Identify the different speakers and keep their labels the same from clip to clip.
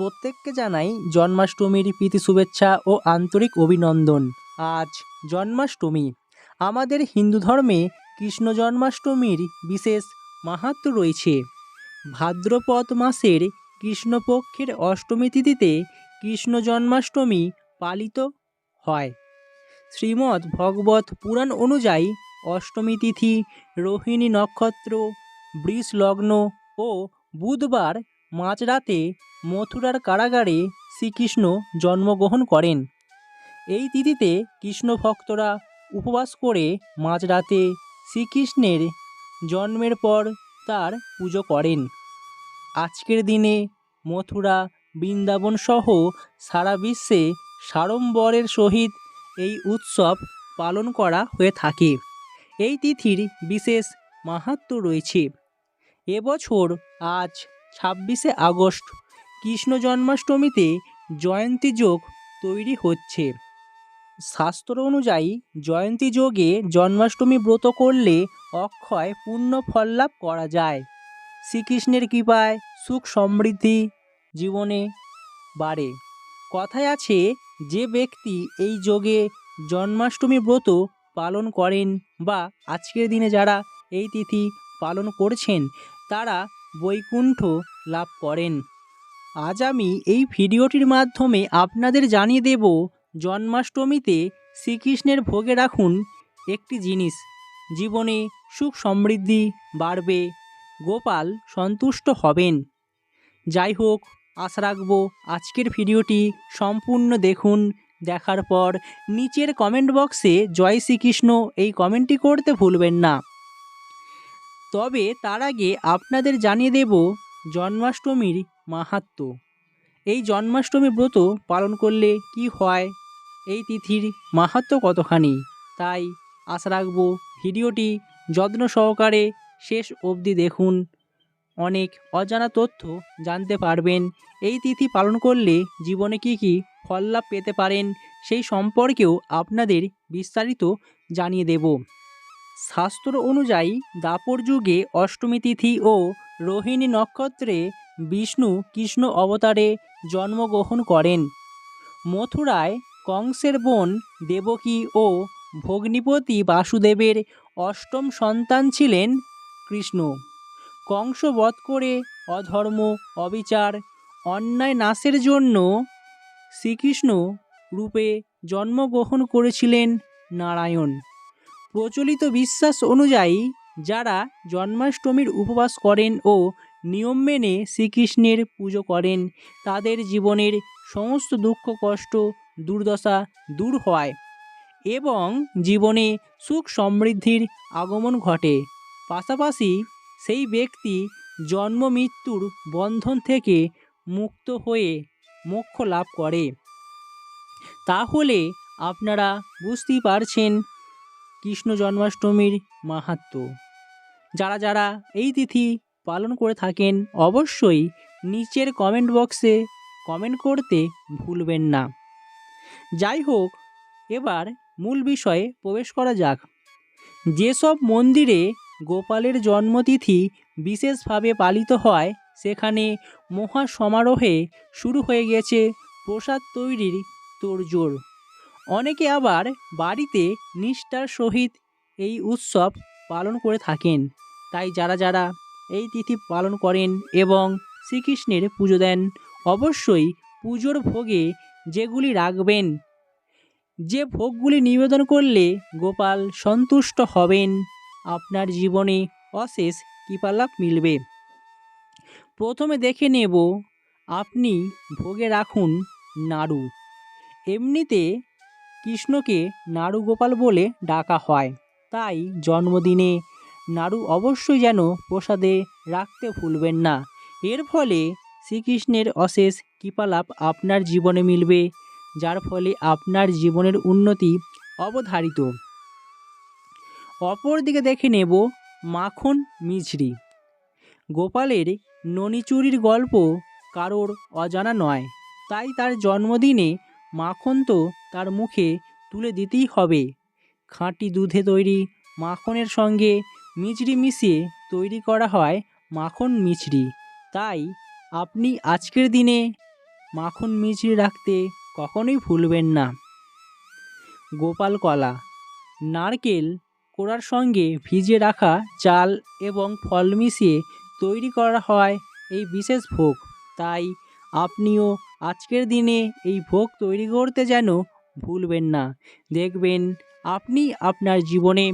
Speaker 1: প্রত্যেককে জানাই জন্মাষ্টমীর প্রীতি শুভেচ্ছা ও আন্তরিক অভিনন্দন। আজ জন্মাষ্টমী। আমাদের হিন্দু ধর্মে কৃষ্ণ জন্মাষ্টমীর বিশেষ মাহাত্ম্য রয়েছে। ভাদ্রপদ মাসের কৃষ্ণপক্ষের অষ্টমী তিথিতে কৃষ্ণ জন্মাষ্টমী পালিত হয়। শ্রীমদ্ ভগবত পুরাণ অনুযায়ী অষ্টমী তিথি, রোহিণী নক্ষত্র বৃষ লগ্ন ও বুধবার মাঝরাতে মথুরার কারাগারে শ্রীকৃষ্ণ জন্মগ্রহণ করেন। এই তিথিতে কৃষ্ণ ভক্তরা উপবাস করে মাঝরাতে শ্রীকৃষ্ণের জন্মের পর তার পুজো করেন। আজকের দিনে মথুরা, বৃন্দাবন সহ সারা বিশ্বে সাড়ম্বরের সহিত এই উৎসব পালন করা হয়ে থাকে। এই তিথির বিশেষ মাহাত্ম্য রয়েছে। এবছর আজ ছাব্বিশে আগস্ট, কৃষ্ণ জন্মাষ্টমীতে জয়ন্তী যোগ তৈরি হচ্ছে। শাস্ত্র অনুযায়ী জয়ন্তী যোগে জন্মাষ্টমী ব্রত করলে অক্ষয় পূর্ণ ফল লাভ করা যায়। শ্রীকৃষ্ণের কৃপায় সুখ সমৃদ্ধি জীবনে বাড়ে। কথায় আছে, যে ব্যক্তি এই যোগে জন্মাষ্টমী ব্রত পালন করেন বা আজকের দিনে যারা এই তিথি পালন করছেন, তারা বৈকুণ্ঠ লাভ করেন। আজ আমি এই ভিডিওটির মাধ্যমে আপনাদের জানিয়ে দেব, জন্মাষ্টমীতে শ্রীকৃষ্ণের ভোগে রাখুন একটি জিনিস। জীবনে সুখ সমৃদ্ধি বাড়বে, গোপাল সন্তুষ্ট হবেন। যাই হোক, আশা রাখব আজকের ভিডিওটি সম্পূর্ণ দেখুন। দেখার পর নিচের কমেন্ট বক্সে জয় শ্রীকৃষ্ণ এই কমেন্টটি করতে ভুলবেন না। তবে তার আগে আপনাদের জানিয়ে দেব জন্মাষ্টমীর মাহাত্ম্য এই জন্মাষ্টমী ব্রত পালন করলে কি হয়? এই তিথির মাহাত্ম্য কতখানি? তাই আশা রাখব ভিডিওটি যত্ন সহকারে শেষ অবধি দেখুন। অনেক অজানা তথ্য জানতে পারবেন এই তিথি পালন করলে জীবনে কি কি ফল লাভ পেতে পারেন সেই সম্পর্কেও আপনাদের বিস্তারিত জানিয়ে দেব। শাস্ত্র অনুযায়ী দাপর যুগে অষ্টমী তিথি ও রোহিণী নক্ষত্রে বিষ্ণু কৃষ্ণ অবতারে জন্মগ্রহণ করেন। মথুরায় কংসের বোন দেবকী ও ভগ্নিপতি বাসুদেবের অষ্টম সন্তান ছিলেন কৃষ্ণ। কংস বধ করে অধর্ম, অবিচার, অন্যায় নাশের জন্য শ্রীকৃষ্ণ রূপে জন্মগ্রহণ করেছিলেন নারায়ণ। প্রচলিত বিশ্বাস অনুযায়ী, যারা জন্মাষ্টমীর উপবাস করেন ও নিয়ম মেনে শ্রীকৃষ্ণের পুজো করেন, তাদের জীবনের সমস্ত দুঃখ, কষ্ট, দুর্দশা দূর হয় এবং জীবনে সুখ সমৃদ্ধির আগমন ঘটে। পাশাপাশি সেই ব্যক্তি জন্ম মৃত্যুর বন্ধন থেকে মুক্ত হয়ে মোক্ষ লাভ করে। তাহলে আপনারা বুঝতেই পারছেন কৃষ্ণ জন্মাষ্টমীর মাহাত্ম্য যারা যারা এই তিথি পালন করে থাকেন, অবশ্যই নিচের কমেন্ট বক্সে কমেন্ট করতে ভুলবেন না। যাই হোক, এবার মূল বিষয়ে প্রবেশ করা যাক। যেসব মন্দিরে গোপালের জন্মতিথি বিশেষভাবে পালিত হয়, সেখানে মহা সমারোহে শুরু হয়ে গেছে প্রসাদ তৈরির তোড়জোড়। অনেকে আবার বাড়িতে নিষ্ঠার সহিত এই উৎসব পালন করে থাকেন। তাই যারা যারা এই তিথি পালন করেন এবং শ্রীকৃষ্ণের পুজো দেন, অবশ্যই পুজোর ভোগে যেগুলি রাখবেন, যে ভোগগুলি নিবেদন করলে গোপাল সন্তুষ্ট হবেন, আপনার জীবনে অশেষ কৃপালাভ মিলবে। প্রথমে দেখে নেব, আপনি ভোগে রাখুন নাড়ু। এমনিতে কৃষ্ণকে নাড়ু গোপাল বলে ডাকা হয়। তাই জন্মদিনে নাড়ু অবশ্যই যেন প্রসাদে রাখতে ভুলবেন না। এর ফলে শ্রীকৃষ্ণের অশেষ কৃপালাভ আপনার জীবনে মিলবে, যার ফলে আপনার জীবনের উন্নতি অবধারিত। অপরদিকে দেখে নেব মাখন মিছরি। গোপালের ননিচুরির গল্প কারোর অজানা নয়। তাই তার জন্মদিনে মাখন তো তার মুখে তুলে দিতেই হবে। খাঁটি দুধে তৈরি মাখনের সঙ্গে মিছরি মিশিয়ে তৈরি করা হয় মাখন মিছরি। তাই আপনি আজকের দিনে মাখন মিছরি রাখতে কখনোই ভুলবেন না। গোপাল কলা, নারকেল কোড়ার সঙ্গে ভিজিয়ে রাখা চাল এবং ফল মিশিয়ে তৈরি করা হয় এই বিশেষ ভোগ। তাই আপনিও আজকের দিনে এই ভোগ তৈরি করতে যেন ভুলবেন না। দেখবেন আপনি আপনার জীবনে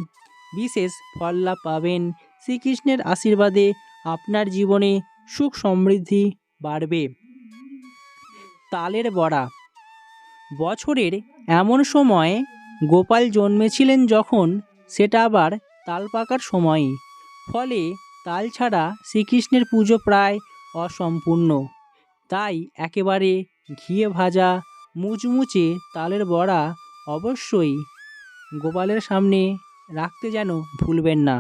Speaker 1: বিশেষ ফল লাভ পাবেন। শ্রীকৃষ্ণের আশীর্বাদে আপনার জীবনে সুখ সমৃদ্ধি বাড়বে। তালের বড়া। বছরের এমন সময় গোপাল জন্মেছিলেন যখন সেটা আবার তাল পাকার সময়। ফলে তাল ছাড়া শ্রীকৃষ্ণের পুজো প্রায় অসম্পূর্ণ। তাই একেবারে ঘিয়ে ভাজা, মুচমুচে তালের বড়া অবশ্যই গোপালের সামনে রাখতে যেন ভুলবেন না।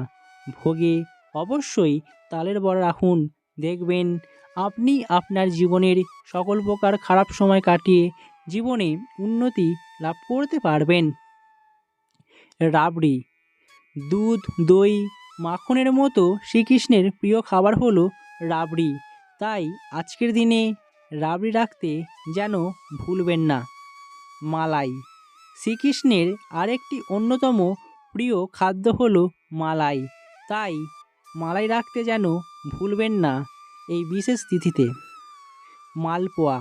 Speaker 1: ভোগে অবশ্যই তালের বড়া রাখুন। দেখবেন আপনি আপনার জীবনের সকল প্রকার খারাপ সময় কাটিয়ে জীবনে উন্নতি লাভ করতে পারবেন। রাবড়ি, দুধ, দই, মাখনের মতো শ্রীকৃষ্ণের প্রিয় খাবার হলো রাবড়ি। তাই আজকের দিনে রাবড়ি রাখতে যেন ভুলবেন না। মালাই শ্রীকৃষ্ণের আরেকটি অন্যতম প্রিয় খাদ্য হলো মালাই। তাই মালাই রাখতে যেন ভুলবেন না এই বিশেষ তিথিতে। মালপোয়া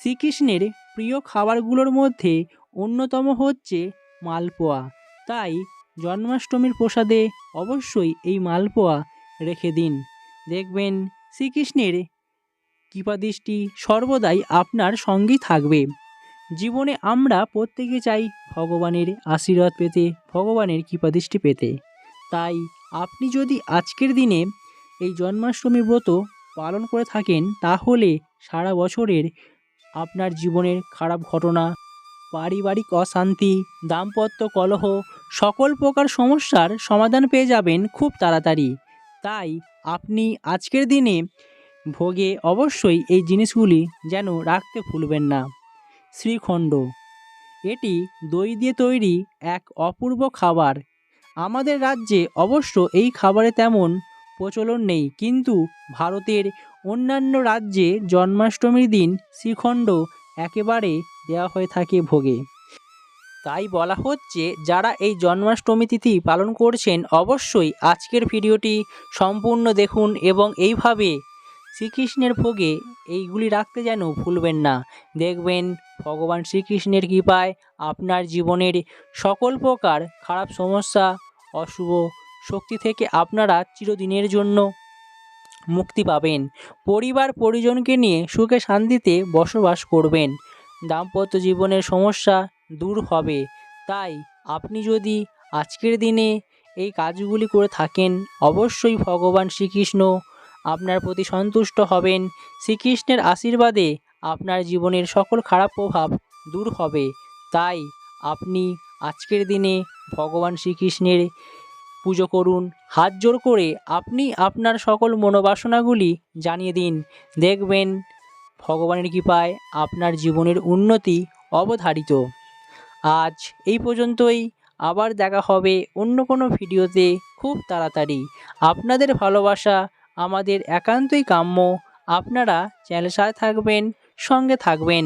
Speaker 1: শ্রীকৃষ্ণের প্রিয় খাবারগুলোর মধ্যে অন্যতম হচ্ছে মালপোয়া। তাই জন্মাষ্টমীর প্রসাদে অবশ্যই এই মালপোয়া রেখে দিন। দেখবেন শ্রীকৃষ্ণের। কৃপাদৃষ্টি সর্বদাই আপনার সঙ্গেই থাকবে। জীবনে আমরা প্রত্যেকে চাই ভগবানের আশীর্বাদ পেতে, ভগবানের কৃপাদৃষ্টি পেতে। তাই আপনি যদি আজকের দিনে এই জন্মাষ্টমী ব্রত পালন করে থাকেন, তাহলে সারা বছরের আপনার জীবনের খারাপ ঘটনা, পারিবারিক অশান্তি, দাম্পত্য কলহ, সকল প্রকার সমস্যার সমাধান পেয়ে যাবেন খুব তাড়াতাড়ি। তাই আপনি আজকের দিনে ভোগে অবশ্যই এই জিনিসগুলি যেন রাখতে ভুলবেন না। শ্রীখণ্ড। এটি দই দিয়ে তৈরি এক অপূর্ব খাবার। আমাদের রাজ্যে অবশ্য এই খাবারে তেমন প্রচলন নেই, কিন্তু ভারতের অন্যান্য রাজ্যে জন্মাষ্টমীর দিন শ্রীখণ্ড একেবারে দেওয়া হয়ে থাকে ভোগে। তাই বলা হচ্ছে, যারা এই জন্মাষ্টমী তিথি পালন করছেন, অবশ্যই আজকের ভিডিওটি সম্পূর্ণ দেখুন এবং এইভাবে শ্রীকৃষ্ণের ভোগে এইগুলি রাখতে যেন ভুলবেন না। দেখবেন, ভগবান শ্রীকৃষ্ণের কৃপায় আপনার জীবনের সকল প্রকার খারাপ সমস্যা, অশুভ শক্তি থেকে আপনারা চিরদিনের জন্য মুক্তি পাবেন। পরিবার পরিজনকে নিয়ে সুখে শান্তিতে বসবাস করবেন। দাম্পত্য জীবনের সমস্যা দূর হবে। তাই আপনি যদি আজকের দিনে এই কাজগুলি করে থাকেন, অবশ্যই ভগবান শ্রীকৃষ্ণ আপনার প্রতি সন্তুষ্ট হবেন। শ্রীকৃষ্ণের আশীর্বাদে আপনার জীবনের সকল খারাপ প্রভাব দূর হবে। তাই আপনি আজকের দিনে ভগবান শ্রীকৃষ্ণের পুজো করুন। হাত জোর করে আপনি আপনার সকল মনোবাসনাগুলি জানিয়ে দিন। দেখবেন ভগবানের কৃপায় আপনার জীবনের উন্নতি অবধারিত। আজ এই পর্যন্তই। আবার দেখা হবে অন্য কোনো ভিডিওতে খুব তাড়াতাড়ি। আপনাদের ভালোবাসা, আমাদের একান্তই কাম্য। আপনারা চ্যানেল সাথে থাকবেন, সঙ্গে থাকবেন।